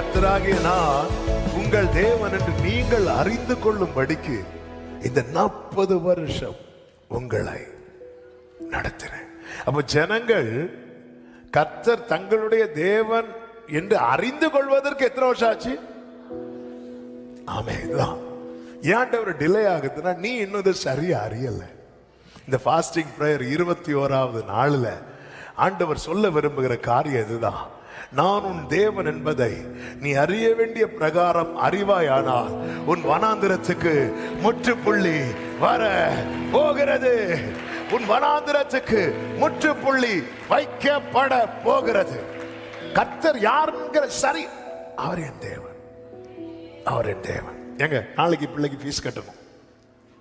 கத்தராகிய நான் உங்கள் தேவன் என்று நீங்கள் அறிந்து கொள்ளும்படிக்கு இந்த நாற்பது வருஷம் உங்களை நடத்தினேன். அப்ப ஜனங்கள் கத்தர் தங்களுடைய தேவன் என்று அறிந்து கொள்வதற்கு எத்தனை வருஷம் ஆச்சு? ஆமே இதுதான் ஏன்டவர் டிலே ஆகுதுன்னா நீ இன்னும் இதை சரியா அறியல. இந்த ஃபாஸ்டிங் ப்ரேயர் இருபத்தி ஓராவது நாளுல ஆண்டவர் சொல்ல விரும்புகிற காரியம் இதுதான். நான் உன் தேவன் என்பதை நீ அறிய வேண்டிய பிரகாரம் அறிவாயானால் உன் வனாந்திரத்துக்கு முற்றுப்புள்ளி வர போகிறது. உன் வனாந்திரத்துக்கு முற்றுப்புள்ளி வைக்கப்பட போகிறது. கர்த்தர் யாருங்கிற சரி அவர் என் தேவன். அவர் என் தேவன். ஏங்க நாளைக்கு பிள்ளைக்கு ஃபீஸ் கட்டணும்.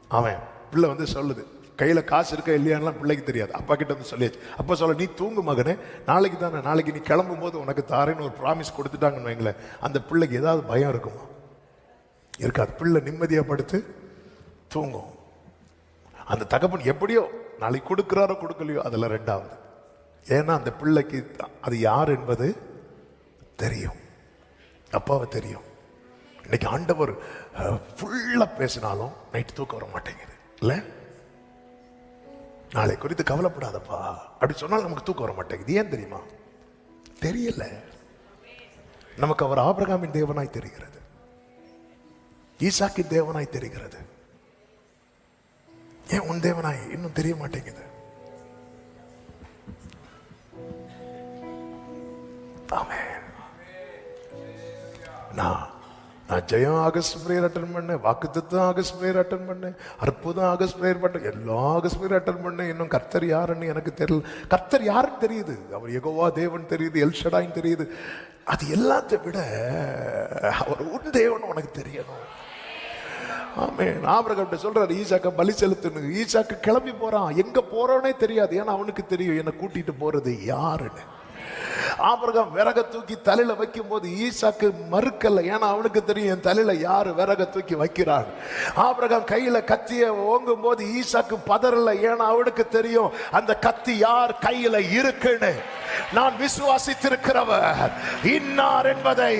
அவன் பிள்ளை வந்து சொல்லுது. கையில் காசு இருக்கா இல்லையான்லாம் பிள்ளைக்கு தெரியாது. அப்பா கிட்ட வந்து சொல்லியாச்சு. அப்பா சொல்ல நீ தூங்கு மகனே நாளைக்கு தானே நாளைக்கு நீ கிளம்பும் போது உனக்கு தாரேன்னு ஒரு ப்ராமிஸ் கொடுத்துட்டாங்கன்னு வைங்களேன். அந்த பிள்ளைக்கு ஏதாவது பயம் இருக்குமா? இருக்காது. பிள்ளை நிம்மதியாக படுத்து தூங்கும். அந்த தகப்பன் எப்படியோ நாளைக்கு கொடுக்குறாரோ கொடுக்கலையோ அதெல்லாம் ரெண்டாவது. ஏன்னா அந்த பிள்ளைக்கு அது யார் என்பது தெரியும். அப்பாவை தெரியும். இன்னைக்கு ஆண்டவர் ஃபுல்லாக பேசினாலும் நைட் தூக்கம் வர மாட்டேங்குது இல்லை? நாளை குறித்து கவலைப்படாதப்பா. அப்படி சொன்னால் நமக்கு தூக்கம் வர மாட்டேங்குது ஏன் தெரியுமா? தெரியல. நமக்கு அவர் ஆபிரகாமின் தேவனாய் தெரிகிறது. ஈசாக்கின் தேவனாய் தெரிகிறது. ஏன் உன் தேவனாய் இன்னும் தெரிய மாட்டேங்குது? ஆமென். நான் நான் ஜெயம் ஆகஸ்ட் பிரேயர் அட்டன் பண்ணேன் வாக்குத்தத்தம் ஆகஸ்ட் பிரேயர் அட்டன் பண்ணேன் அற்புதம் ஆகஸ்ட் பிரேயர் பண்ணேன் எல்லா ஆகஸ்ட் பிரேயர் அட்டன் பண்ணேன் இன்னும் கர்த்தர் யாருன்னு எனக்கு தெரியல. கர்த்தர் யாருன்னு தெரியுது? அவர் எகோவா தேவன் தெரியுது எல்ஷடாயின் தெரியுது. அது எல்லாத்தை விட அவர் உன் தேவன் உனக்கு தெரியணும். ஆமே ஆபிரகாம்கிட்ட சொல்றாரு ஈசாக்க பலி செலுத்துன்னு. ஈசாக்கு கிளம்பி போறான். எங்க போறோன்னே தெரியாது. ஏன்னா அவனுக்கு தெரியும் என்னை கூட்டிட்டு போறது யாருன்னு. ஆபிரகாம் விறக தூக்கி தலையில வைக்கும் போது ஈசாக்கு மறுக்கல. ஏன்னா அவனுக்கு தெரியும் என் தலையில யாரு விறக தூக்கி வைக்கிறான் ஆபிரகாம் கையில கத்திய ஓங்கும் போது ஈசாக்கு பதறல. ஏன்னா அவனுக்கு தெரியும் அந்த கத்தி யார் கையில இருக்குன்னு. நான் விசுவாசித்திருக்கிறவர். இன்னார் என்பதை